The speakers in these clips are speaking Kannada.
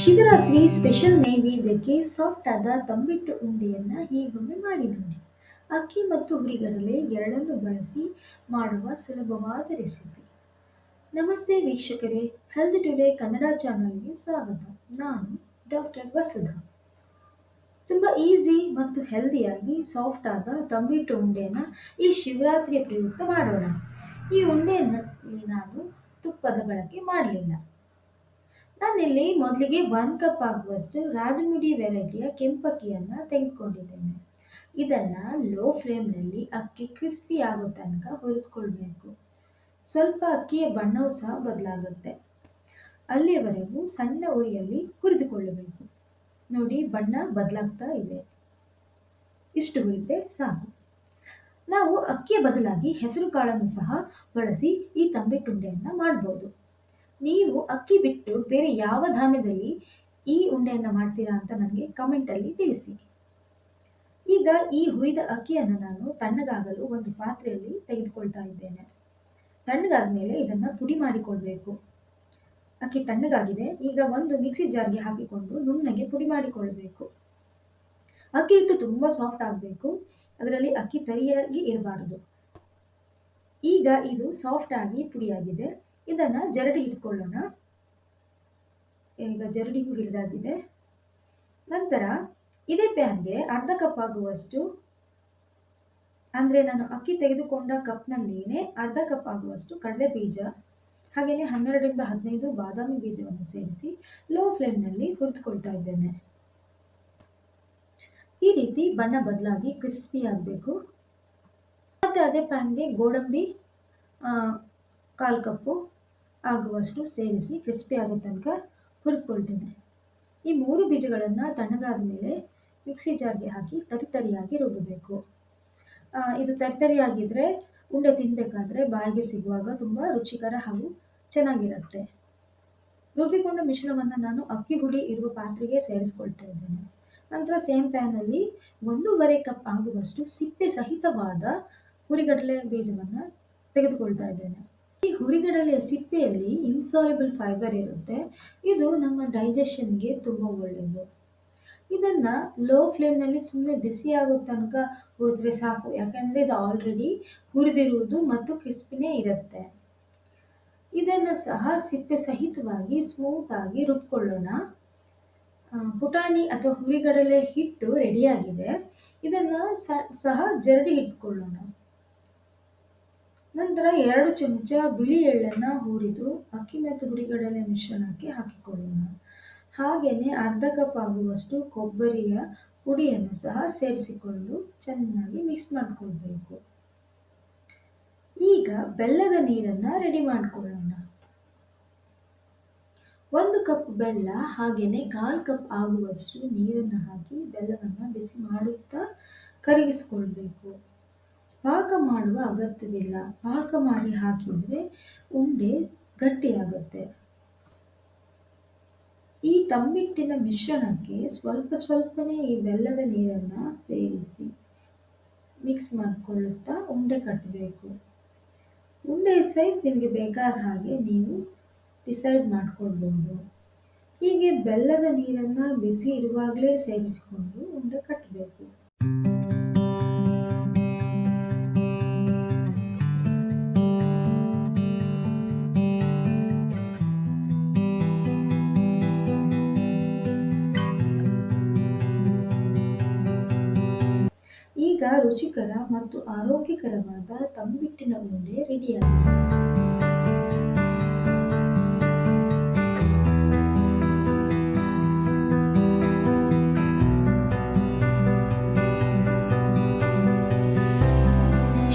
ಶಿವರಾತ್ರಿ ಸ್ಪೆಷಲ್ ನೈವೇದ್ಯಕ್ಕೆ ಸಾಫ್ಟ್ ಆದ ತಂಬಿಟ್ಟು ಉಂಡೆಯನ್ನ ಹೀಗೊಮ್ಮೆ ಮಾಡಿ ನೋಡಿ. ಅಕ್ಕಿ ಮತ್ತು ಹುರಿಗಡಲೆ ಎರಡನ್ನೂ ಬಳಸಿ ಮಾಡುವ ಸುಲಭವಾದ ರೆಸಿಪಿ. ನಮಸ್ತೆ ವೀಕ್ಷಕರೇ, ಹೆಲ್ತ್ ಟುಡೇ ಕನ್ನಡ ಚಾನಲ್ಗೆ ಸ್ವಾಗತ. ನಾನು ಡಾಕ್ಟರ್ ವಸುಧಾ. ತುಂಬ ಈಸಿ ಮತ್ತು ಹೆಲ್ದಿಯಾಗಿ ಸಾಫ್ಟ್ ಆದ ತಂಬಿಟ್ಟು ಉಂಡೆಯನ್ನು ಈ ಶಿವರಾತ್ರಿಯ ಪ್ರಯುಕ್ತ ಮಾಡೋಣ. ಈ ಉಂಡೆಯನ್ನು ನಾನು ತುಪ್ಪದ ಬಳಕೆ ಮಾಡಲಿಲ್ಲ. ನಾನಿಲ್ಲಿ ಮೊದಲಿಗೆ ಒಂದು ಕಪ್ ಆಗುವಷ್ಟು ರಾಜಮುಡಿ ವೆರೈಟಿಯ ಕೆಂಪಕ್ಕಿಯನ್ನ ತೆಗೆದುಕೊಂಡಿದ್ದೇನೆ. ಇದನ್ನ ಲೋ ಫ್ಲೇಮ್ನಲ್ಲಿ ಅಕ್ಕಿ ಕ್ರಿಸ್ಪಿ ಆಗೋ ತನಕ ಹುರಿದುಕೊಳ್ಬೇಕು. ಸ್ವಲ್ಪ ಅಕ್ಕಿಯ ಬಣ್ಣವೂ ಸಹ ಬದಲಾಗುತ್ತೆ. ಅಲ್ಲಿಯವರೆಗೂ ಸಣ್ಣ ಉರಿಯಲ್ಲಿ ಹುರಿದುಕೊಳ್ಳಬೇಕು. ನೋಡಿ, ಬಣ್ಣ ಬದಲಾಗ್ತಾ ಇದೆ. ಇಷ್ಟು ಹುರಿದ್ರೆ ಸಾಕು. ನಾವು ಅಕ್ಕಿಯ ಬದಲಾಗಿ ಹೆಸರು ಕಾಳನ್ನು ಸಹ ಬಳಸಿ ಈ ತಂಬಿಟ್ಟುಂಡೆಯನ್ನ ಮಾಡ್ಬೋದು. ನೀವು ಅಕ್ಕಿ ಬಿಟ್ಟು ಬೇರೆ ಯಾವ ಧಾನ್ಯದಲ್ಲಿ ಈ ಉಂಡೆಯನ್ನು ಮಾಡ್ತೀರಾ ಅಂತ ನನಗೆ ಕಮೆಂಟಲ್ಲಿ ತಿಳಿಸಿ. ಈಗ ಈ ಹುರಿದ ಅಕ್ಕಿಯನ್ನು ನಾನು ತಣ್ಣಗಾಗಲು ಒಂದು ಪಾತ್ರೆಯಲ್ಲಿ ತೆಗೆದುಕೊಳ್ತಾ ಇದ್ದೇನೆ. ತಣ್ಣಗಾದ ಮೇಲೆ ಇದನ್ನ ಪುಡಿ ಮಾಡಿಕೊಳ್ಬೇಕು. ಅಕ್ಕಿ ತಣ್ಣಗಾಗಿದೆ. ಈಗ ಒಂದು ಮಿಕ್ಸಿ ಜಾರ್ಗೆ ಹಾಕಿಕೊಂಡು ನುಣ್ಣಗೆ ಪುಡಿ ಮಾಡಿಕೊಳ್ಬೇಕು. ಅಕ್ಕಿ ಹಿಟ್ಟು ತುಂಬಾ ಸಾಫ್ಟ್ ಆಗಬೇಕು. ಅದರಲ್ಲಿ ಅಕ್ಕಿ ತರಿಯಾಗಿ ಇರಬಾರದು. ಈಗ ಇದು ಸಾಫ್ಟ್ ಆಗಿ ಪುಡಿಯಾಗಿದೆ. ಇದನ್ನ ಜರಡಿ ಇಟ್ಕೊಳ್ಳೋಣ. ಈಗ ಜರಡಿಗೂ ಹಿಡಿದಾಗಿದೆ. ನಂತರ ಇದೇ ಪ್ಯಾನ್ಗೆ ಅರ್ಧ ಕಪ್ ಆಗುವಷ್ಟು, ಅಂದರೆ ನಾನು ಅಕ್ಕಿ ತೆಗೆದುಕೊಂಡ ಕಪ್ನಲ್ಲಿನೇ ಅರ್ಧ ಕಪ್ ಆಗುವಷ್ಟು ಕಡಲೆ ಬೀಜ ಹಾಗೆಯೇ ಹನ್ನೆರಡರಿಂದ ಹದಿನೈದು ಬಾದಾಮಿ ಬೀಜವನ್ನು ಸೇರಿಸಿ ಲೋ ಫ್ಲೇಮ್ನಲ್ಲಿ ಹುರಿದುಕೊಳ್ತಾ ಇದ್ದೇನೆ. ಈ ರೀತಿ ಬಣ್ಣ ಬದಲಾಗಿ ಕ್ರಿಸ್ಪಿ ಆಗಬೇಕು. ಮತ್ತೆ ಅದೇ ಪ್ಯಾನ್ಗೆ ಗೋಡಂಬಿ ಕಾಲು ಕಪ್ಪು ಆಗುವಷ್ಟು ಸೇರಿಸಿ ಕ್ರಿಸ್ಪಿ ಆಗೋ ತನಕ ಹುರಿದುಕೊಳ್ತೇನೆ. ಈ ಮೂರು ಬೀಜಗಳನ್ನು ತಣ್ಣಗಾದ ಮೇಲೆ ಮಿಕ್ಸಿ ಜಾರ್ಗೆ ಹಾಕಿ ತರಿತರಿಯಾಗಿ ರುಬ್ಬಬೇಕು. ಇದು ತರಿತರಿಯಾಗಿದ್ದರೆ ಉಂಡೆ ತಿನ್ನಬೇಕಾದ್ರೆ ಬಾಯಿಗೆ ಸಿಗುವಾಗ ತುಂಬ ರುಚಿಕರ ಹಾಗೂ ಚೆನ್ನಾಗಿರುತ್ತೆ. ರುಬ್ಬಿಕೊಂಡ ಮಿಶ್ರಣವನ್ನು ನಾನು ಅಕ್ಕಿ ಹುಡಿ ಇರುವ ಪಾತ್ರೆಗೆ ಸೇರಿಸ್ಕೊಳ್ತಾ ಇದ್ದೇನೆ. ನಂತರ ಸೇಮ್ ಪ್ಯಾನಲ್ಲಿ ಒಂದೂವರೆ ಕಪ್ ಆಗುವಷ್ಟು ಸಿಪ್ಪೆ ಸಹಿತವಾದ ಹುರಿಗಡಲೆ ಬೀಜವನ್ನು ತೆಗೆದುಕೊಳ್ತಾ ಇದ್ದೇನೆ. ಈ ಹುರಿಗಡಲೆಯ ಸಿಪ್ಪೆಯಲ್ಲಿ ಇನ್ಸಾಲ್ಯುಬಲ್ ಫೈಬರ್ ಇರುತ್ತೆ. ಇದು ನಮ್ಮ ಡೈಜೆಷನ್ಗೆ ತುಂಬ ಒಳ್ಳೆಯದು. ಇದನ್ನ ಲೋ ಫ್ಲೇಮ್ನಲ್ಲಿ ಸುಮ್ಮನೆ ಬಿಸಿ ಆಗೋ ತನಕ ಹುರಿದ್ರೆ ಸಾಕು. ಯಾಕಂದರೆ ಇದು ಆಲ್ರೆಡಿ ಹುರಿದಿರುವುದು ಮತ್ತು ಕ್ರಿಸ್ಪಿನೇ ಇರುತ್ತೆ. ಇದನ್ನು ಸಹ ಸಿಪ್ಪೆ ಸಹಿತವಾಗಿ ಆಗಿ ರುಬ್ಕೊಳ್ಳೋಣ. ಪುಟಾಣಿ ಅಥವಾ ಹುರಿಗಡಲೆ ಹಿಟ್ಟು ರೆಡಿಯಾಗಿದೆ. ಇದನ್ನು ಸಹ ಜರಡಿ ಇಟ್ಕೊಳ್ಳೋಣ. ನಂತರ ಎರಡು ಚಮಚ ಬಿಳಿ ಎಳ್ಳನ್ನು ಹುರಿದು ಅಕ್ಕಿ ಮತ್ತು ಹುಡಿಗಡಲೆ ಮಿಶ್ರಣಕ್ಕೆ ಹಾಕಿಕೊಳ್ಳೋಣ. ಹಾಗೆಯೇ ಅರ್ಧ ಕಪ್ ಆಗುವಷ್ಟು ಕೊಬ್ಬರಿಯ ಪುಡಿಯನ್ನು ಸಹ ಸೇರಿಸಿಕೊಂಡು ಚೆನ್ನಾಗಿ ಮಿಕ್ಸ್ ಮಾಡಿಕೊಳ್ಬೇಕು ಈಗ ಬೆಲ್ಲದ ನೀರನ್ನು ರೆಡಿ ಮಾಡಿಕೊಳ್ಳೋಣ ಒಂದು ಕಪ್ ಬೆಲ್ಲ, ಹಾಗೆಯೇ ಕಾಲು ಕಪ್ ಆಗುವಷ್ಟು ನೀರನ್ನು ಹಾಕಿ ಬೆಲ್ಲವನ್ನು ಬಿಸಿ ಮಾಡುತ್ತಾ ಕರಗಿಸಿಕೊಳ್ಬೇಕು. ಪಾಕ ಮಾಡುವ ಅಗತ್ಯವಿಲ್ಲ. ಪಾಕ ಮಾಡಿ ಹಾಕಿದ್ರೆ ಉಂಡೆ ಗಟ್ಟಿಯಾಗುತ್ತೆ. ಈ ತಂಬಿಟ್ಟಿನ ಮಿಶ್ರಣಕ್ಕೆ ಸ್ವಲ್ಪ ಸ್ವಲ್ಪನೇ ಈ ಬೆಲ್ಲದ ನೀರನ್ನ ಸೇರಿಸಿ ಮಿಕ್ಸ್ ಮಾಡ್ಕೊಳ್ಳುತ್ತಾ ಉಂಡೆ ಕಟ್ಟಬೇಕು. ಉಂಡೆ ಸೈಜ್ ನಿಮಗೆ ಬೇಕಾದ ಹಾಗೆ ನೀವು ಡಿಸೈಡ್ ಮಾಡಿಕೊಳ್ಬೋದು ಹೀಗೆ ಬೆಲ್ಲದ ನೀರನ್ನ ಬಿಸಿ ಇರುವಾಗಲೇ ಸೇರಿಸಿಕೊಂಡು ಉಂಡೆ ಕಟ್ಟಬೇಕು. ಈಗ ರುಚಿಕರ ಮತ್ತು ಆರೋಗ್ಯಕರವಾದ ತಂಬಿಟ್ಟಿನ ಉಂಡೆ ರೆಡಿಯಾಗಿದೆ.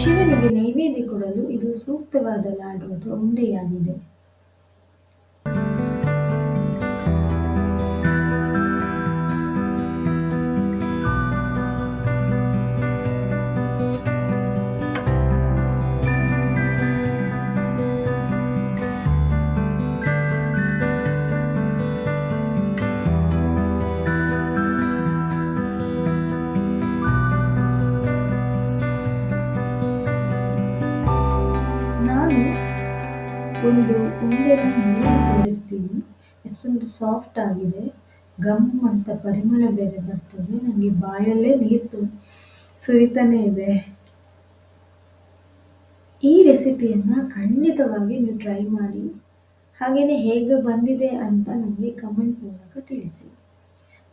ಶಿವನಿಗೆ ನೈವೇದ್ಯ ಕೊಡಲು ಇದು ಸೂಕ್ತವಾದ ಲಾಡು ಅಥವಾ ಉಂಡೆಯಾಗಿದೆ. ಒಂದು ಉಂಡೆನ ತೋರಿಸ್ತೀನಿ. ಎಷ್ಟೊಂದು ಸಾಫ್ಟ್ ಆಗಿದೆ. ಗಮ್ ಅಂತ ಪರಿಮಳ ಬೇರೆ ಬರ್ತದೆ. ನನಗೆ ಬಾಯಲ್ಲೇ ನೀರು ಸುರಿತಾನೆ ಇದೆ. ಈ ರೆಸಿಪಿಯನ್ನು ಖಂಡಿತವಾಗಿ ನೀವು ಟ್ರೈ ಮಾಡಿ. ಹಾಗೆಯೇ ಹೇಗೆ ಬಂದಿದೆ ಅಂತ ನನಗೆ ಕಮೆಂಟ್ ಮೂಲಕ ತಿಳಿಸಿ.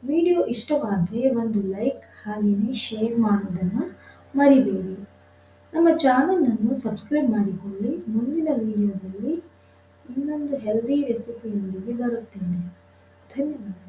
ವಿಡಿಯೋ ಇಷ್ಟವಾದರೆ ಒಂದು ಲೈಕ್ ಹಾಗೆಯೇ ಶೇರ್ ಮಾಡೋದನ್ನು ಮರಿಬೇಡಿ. ನಮ್ಮ ಚಾನಲನ್ನು ಸಬ್ಸ್ಕ್ರೈಬ್ ಮಾಡಿಕೊಳ್ಳಿ. ಮುಂದಿನ ವಿಡಿಯೋದಲ್ಲಿ ಇನ್ನೊಂದು ಹೆಲ್ದಿ ರೆಸಿಪಿಯೊಂದಿಗೆ ಬರುತ್ತೇನೆ. ಧನ್ಯವಾದ.